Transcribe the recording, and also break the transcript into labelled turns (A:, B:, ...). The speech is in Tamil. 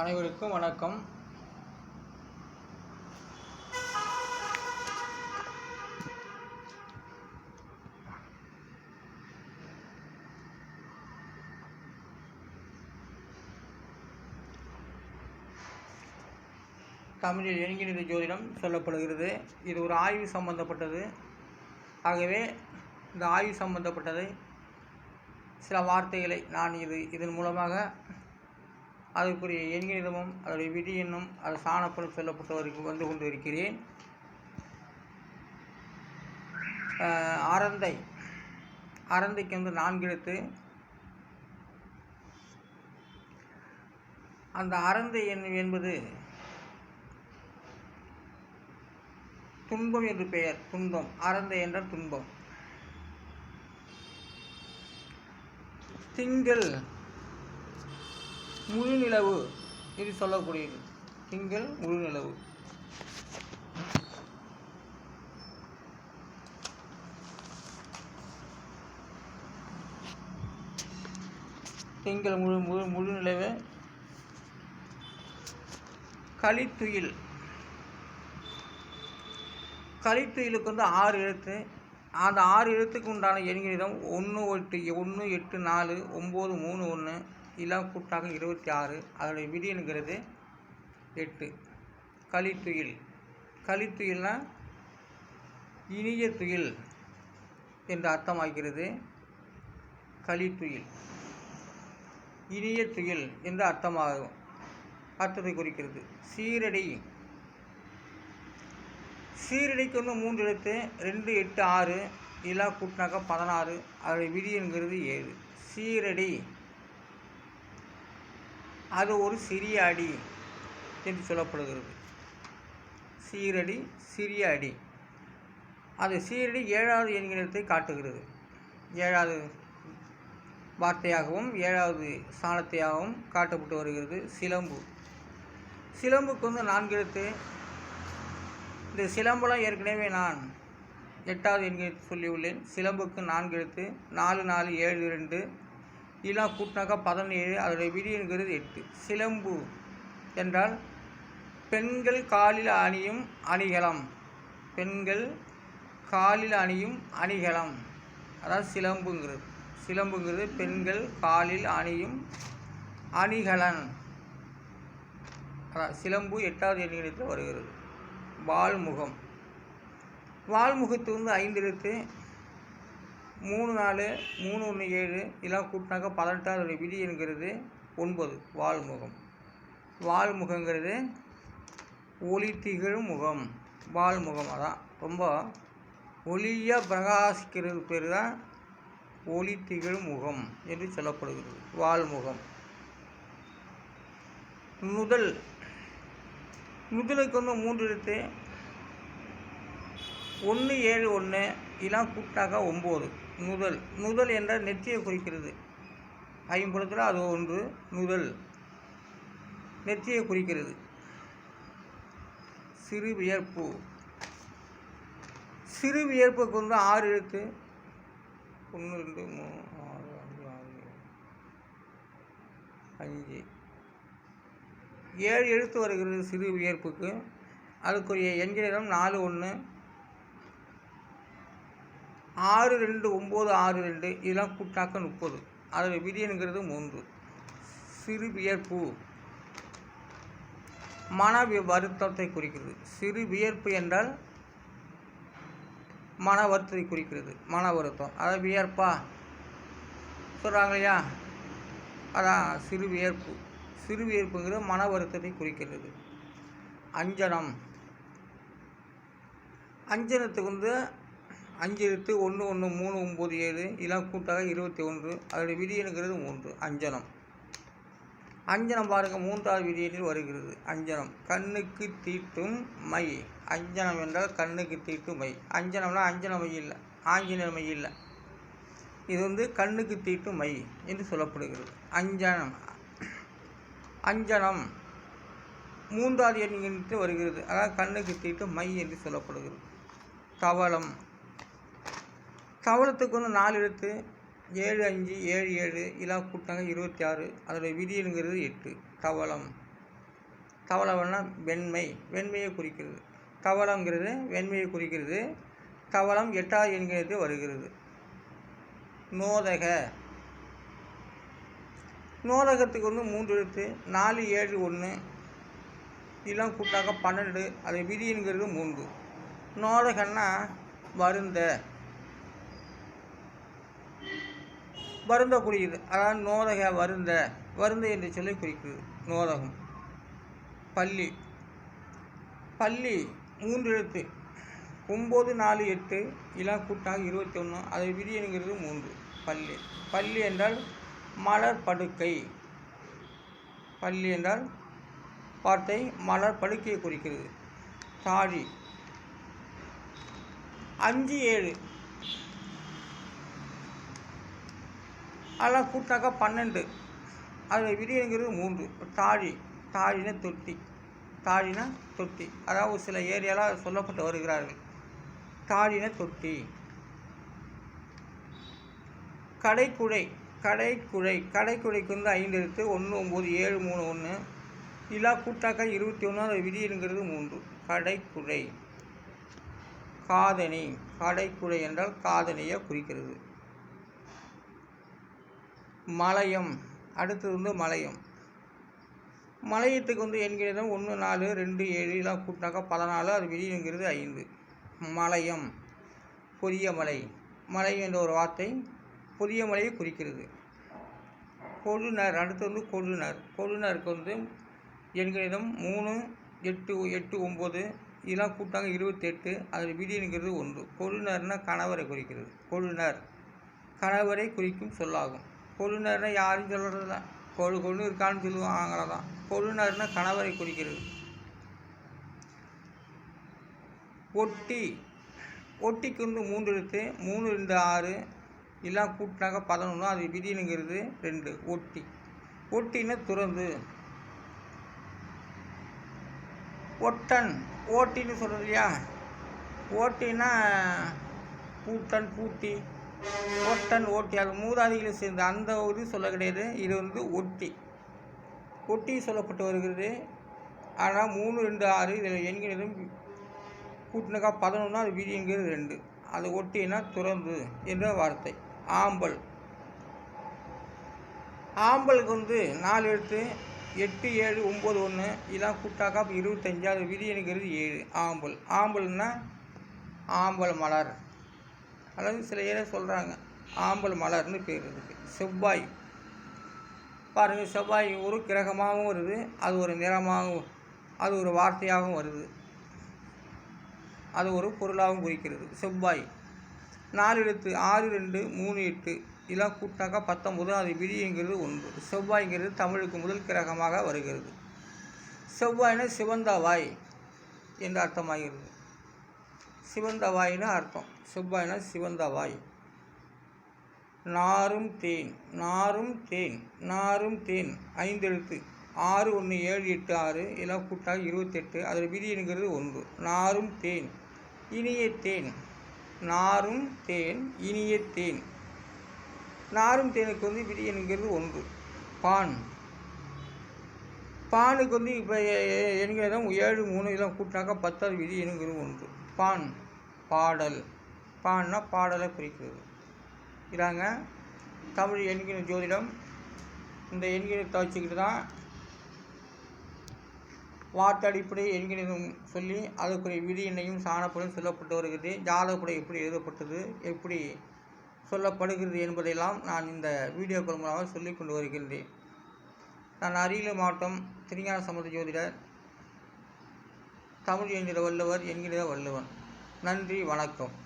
A: அனைவருக்கும் வணக்கம். தமிழில் எண்கிணித ஜோதிடம் சொல்லப்படுகிறது. இது ஒரு ஆய்வு சம்பந்தப்பட்டது. ஆகவே இந்த ஆய்வு சம்பந்தப்பட்டதை சில வார்த்தைகளை நான் இது இதன் மூலமாக அதற்குரிய எண்கணிதமும் அதனுடைய விதி என்னும் அது சாணப்படும் சொல்லப்பட்டவருக்கு வந்து கொண்டு இருக்கிறேன் அரந்தை அரந்தைக்கு வந்து நான்கு எழுத்து. அந்த அரந்தை என்பது துன்பம் என்று பெயர். துன்பம். அரந்தை என்ற துன்பம். திங்கள். முழு நிலவு இது சொல்லக்கூடியது. திங்கள் முழு நிலவு திங்கள் முழு முழு முழு நிலவு களித்துயில். கலித்துயிலுக்கு வந்து ஆறு எழுத்து. அந்த ஆறு எழுத்துக்கு உண்டான எண்களிடம் ஒன்று எட்டு ஒன்று எட்டு நாலு ஒம்பது மூணு ஒன்று இலா கூட்டாக இருபத்தி ஆறு. அதோடைய விதிங்கிறது எட்டு. களித்துயில் களித்துயில்னா இனிய துயில் என்று அர்த்தமாகிறது. களித்துயில் இனிய துயில் என்று அர்த்தமாகும். அர்த்தத்தை குறிக்கிறது. சீரடி. சீரடிக்கு வந்து மூன்று எழுத்து. ரெண்டு எட்டு ஆறு. இலா கூட்டினாக்கா பதினாறு. அதோடைய விதிங்கிறது ஏழு. சீரடி. அது ஒரு சிறிய அடி என்று சொல்லப்படுகிறது. சீரடி சிறிய அடி. அது சீரடி ஏழாவது என்கிறதை காட்டுகிறது. ஏழாவது வார்த்தையாகவும் ஏழாவது சாணத்தையாகவும் காட்டப்பட்டு வருகிறது. சிலம்பு. சிலம்புக்கு வந்து நான்கு எழுத்து இந்த சிலம்பெல்லாம் ஏற்கனவே நான் எட்டாவது என்கிற சொல்லியுள்ளேன் சிலம்புக்கு நான்கு எழுத்து நாலு நாலு ஏழு ரெண்டு இலா கூட்டினாக்கா பதினேழு அதோடைய விதி என்கிறது எட்டு. சிலம்பு என்றால் பெண்கள் காலில் அணியும் அணிகலம். பெண்கள் காலில் அணியும் அணிகலம். அதாவது சிலம்புங்கிறது. சிலம்புங்கிறது பெண்கள் காலில் அணியும் அணிகலன். அதான் சிலம்பு எட்டாவது எண்ணிடத்தில் வருகிறது. வால்முகம் வால்முகத்து வந்து ஐந்து எழுத்து மூணு நாலு மூணு ஒன்று ஏழு இதெல்லாம் கூட்டினாக்கா பதினெட்டாவது விதி என்கிறது ஒன்பது. வால்முகம். வால்முகங்கிறது ஒளி திகழும் முகம். வால்முகம் அதான். ரொம்ப ஒளியாக பிரகாசிக்கிறது பேர் தான் ஒளி திகழும் முகம் என்று சொல்லப்படுகிறது. வால்முகம். நுதல். நுதலுக்கு வந்து மூன்று எழுத்து. ஒன்று ஏழு ஒன்று இதெல்லாம் கூட்டாக ஒம்பது. நுதல் நுதல் என்ற நெற்றியை குறிக்கிறது. ஐம்புலத்தில் அது ஒன்று நுதல் நெற்றியை குறிக்கிறது. சிறு வியர்ப்பு. சிறு வியர்ப்புக்கு வந்து ஆறு எழுத்து. ஒன்று ரெண்டு மூணு ஆறு அஞ்சு ஆறு அஞ்சு. ஏழு எழுத்து வருகிறது சிறு வியர்ப்புக்கு. அதுக்குரிய எண்களிடம் நாலு ஒன்று ஆறு ரெண்டு ஒம்பது ஆறு ரெண்டு இதெல்லாம் கூட்டாக்க முப்பது அதில் விதியனுங்கிறது மூன்று. சிறு வியர்ப்பு மன வருத்தத்தை குறிக்கிறது. சிறு வியர்ப்பு என்றால் மன வருத்தத்தை குறிக்கிறது. மன வருத்தம் அதாவது வியர்ப்பா. சொல்கிறாங்க இல்லையா? அதான் சிறு வியர்ப்பு சிறு வியர்ப்புங்கிறது மன வருத்தத்தை குறிக்கிறது. அஞ்சனம். அஞ்சனத்துக்கு வந்து அஞ்சு எழுத்து ஒன்று ஒன்று மூணு ஒம்பது ஏழு இதெல்லாம் கூட்டாக இருபத்தி ஒன்று அதோடைய விதியனுங்கிறது மூன்று. அஞ்சனம். அஞ்சனம் பாருங்க மூன்றாவது விதியனில் வருகிறது. அஞ்சனம். கண்ணுக்கு தீட்டும் மை. அஞ்சனம் என்றால் கண்ணுக்கு தீட்டும் மை. அஞ்சனம்னா அஞ்சன மை இல்லை ஆஞ்சநேயர் மை இல்லை. இது வந்து கண்ணுக்கு தீட்டும் மை என்று சொல்லப்படுகிறது. அஞ்சனம். அஞ்சனம் மூன்றாவது எண்ணிட்டு வருகிறது. அதாவது கண்ணுக்கு தீட்டும் மை என்று சொல்லப்படுகிறது. தவளம். தவளத்துக்கு வந்து நாலு எழுத்து ஏழு அஞ்சு ஏழு ஏழு இலா கூட்டாங்க இருபத்தி ஆறு அதோடய விதிங்கிறது எட்டு. தவளம் தவளம்னா வெண்மை வெண்மையை குறிக்கிறது. தவளங்கிறது வெண்மையை குறிக்கிறது. தவளம் எட்டாவது என்கிறது வருகிறது. நோதக. நோதகத்துக்கு வந்து மூன்று எழுத்து நாலு ஏழு ஒன்று இதெல்லாம் கூட்டாக பன்னெண்டு அது விதிங்கிறது மூன்று. நோதகன்னா வருந்த. வருந்தக்கூடியது. அதாவது நோதக வருந்த வருந்த என்று சொல்லி குறிக்கிறது நோதகம். பள்ளி. பள்ளி மூன்று எழுத்து. ஒம்பது நாலு எட்டு இளம் கூட்டாக இருபத்தி ஒன்று அதை விரியனுங்கிறது மூன்று. பள்ளி. பள்ளி என்றால் மலர் படுக்கை. பள்ளி என்றால் வார்த்தை மலர் படுக்கையை குறிக்கிறது. தாழி. அஞ்சு ஏழு. அதெல்லாம் கூட்டாக்கா பன்னெண்டு. அதில் விரியங்கிறது மூன்று. தாழி. தாழின தொட்டி. தாழின தொட்டி. அதாவது சில ஏரியாவில் சொல்லப்பட்டு வருகிறார்கள். தாழின தொட்டி. கடைக்குழை கடைக்குழை கடைக்குழைக்கு வந்து ஐந்து எழுத்து. ஒன்று ஒம்பது ஏழு மூணு ஒன்று இல்லா கூட்டாக்கா இருபத்தி ஒன்று அதில் விதிங்கிறது மூன்று. கடைக்குழை காதணி. கடைக்குழை என்றால் காதணியை குறிக்கிறது. மலையம். அடுத்தது வந்து மலையம். மலையத்துக்கு வந்து என்கிறதும் ஒன்று நாலு ரெண்டு ஏழு இதெல்லாம் கூட்டினாக்கா பதினாலு அது விதிங்கிறது ஐந்து. மலையம். புதிய மலை. மலை என்ற ஒரு வார்த்தை புதிய மலையை குறிக்கிறது. கொழுநர். அடுத்து வந்து கொழுநர். கொழுநருக்கு வந்து என்கிறதும் மூணு எட்டு எட்டு ஒம்பது இதெல்லாம் கூட்டாங்க இருபத்தெட்டு அதில் விதிங்கிறது ஒன்று. கொழுநர்னால் கணவரை குறிக்கிறது. கொழுநர். கணவரை குறிக்கும் சொல்லாகும். கொழுநர்னா யாரும் சொல்கிறது தான் கொழு கொண்டு இருக்கான்னு சொல்லுவாங்க தான் கொழுநர்னா கணவரை குறிக்கிறது. ஒட்டி ஒட்டிக்கு வந்து மூன்று எழுத்து மூணு ரெண்டு ஆறு எல்லாம் கூட்டினாக்க பதினொன்று அது விதினுங்கிறது ரெண்டு ஒட்டி. ஒட்டின்னா துறந்து. ஒட்டன் ஓட்டின்னு சொல்கிறது இல்லையா ஓட்டின்னா பூட்டன் பூட்டி. ஒட்டன் ஓட்டி அது மூதாதிகளை சேர்ந்த அந்த இது சொல்ல கிடையாது. இது வந்து ஒட்டி. ஒட்டி சொல்லப்பட்டு வருகிறது. ஆனால் மூணு ரெண்டு ஆறு இதில் எண்களிலும் கூட்டினக்கா பதினொன்னா அது விதிங்கிறது ரெண்டு. அது ஒட்டினா துறந்து என்ற வார்த்தை. ஆம்பல். ஆம்பலுக்கு வந்து நாலு எழுத்து எட்டு ஏழு ஒம்பது ஒன்று இதெல்லாம் கூட்டாக்கா இப்போ விதி அது ஏழு. ஆம்பல். ஆம்பல்னால் ஆம்பல் மலர். அதாவது சில ஏரியா சொல்கிறாங்க ஆம்பல் மலர்னு பேர் இருக்குது செவ்வாய். பாருங்கள் செவ்வாய் ஒரு கிரகமாகவும் வருது. அது ஒரு நிறமாகவும் அது ஒரு வார்த்தையாகவும் வருது. அது ஒரு பொருளாகவும் குறிக்கிறது. செவ்வாய். நாலு எழுத்து ஆறு ரெண்டு மூணு எட்டு இதெல்லாம் கூட்டாக்கா பத்தொம்பது அது விதிங்கிறது ஒன்று. செவ்வாய்ங்கிறது தமிழுக்கு முதல் கிரகமாக வருகிறது. செவ்வாய்னா சிவந்தாவாய் என்று அர்த்தமாகிறது. சிவந்த வாயின்னு அர்த்தம். செவ்வாய்னா சிவந்த வாய் நாரும் தேன் நாரும் தேன் நாரும் தேன். ஐந்து எழுத்து ஆறு ஒன்று ஏழு எட்டு ஆறு இதெல்லாம் கூட்டாக இருபத்தெட்டு. அதில் விதிங்கிறது ஒன்று. நாரும் தேன் இனிய தேன். நாரும் தேன் இனிய தேன். நாரும் தேனுக்கு வந்து விதியனுங்கிறது ஒன்று. பான். பானுக்கு வந்து இப்போ என்கிறதும் ஏழு மூணு இதெல்லாம் கூட்டினாக்கா பத்தாவது விதி எனுங்கிறது ஒன்று. பான் பாடல். பான்னா பாடலை குறிக்கிறது. இதாங்க தமிழ் என்கிற ஜோதிடம் இந்த எண்கிணத்தை வச்சுக்கிட்டு தான் வார்த்தை அடிப்படை எண்கிணம் சொல்லி அதுக்குரிய விதி எண்ணையும் சாணப்படும் சொல்லப்பட்டு வருகிறது. ஜாதகப்படை எப்படி எழுதப்பட்டது எப்படி சொல்லப்படுகிறது என்பதையெல்லாம் நான் இந்த வீடியோக்கள் மூலமாக சொல்லிக் கொண்டு வருகின்றேன். நான் அரியலூர் மாவட்டம் திருஞான சமுத ஜோதிடர். தமிழ் என்கிற வள்ளுவர் என்கிற வள்ளுவன். நன்றி வணக்கம்.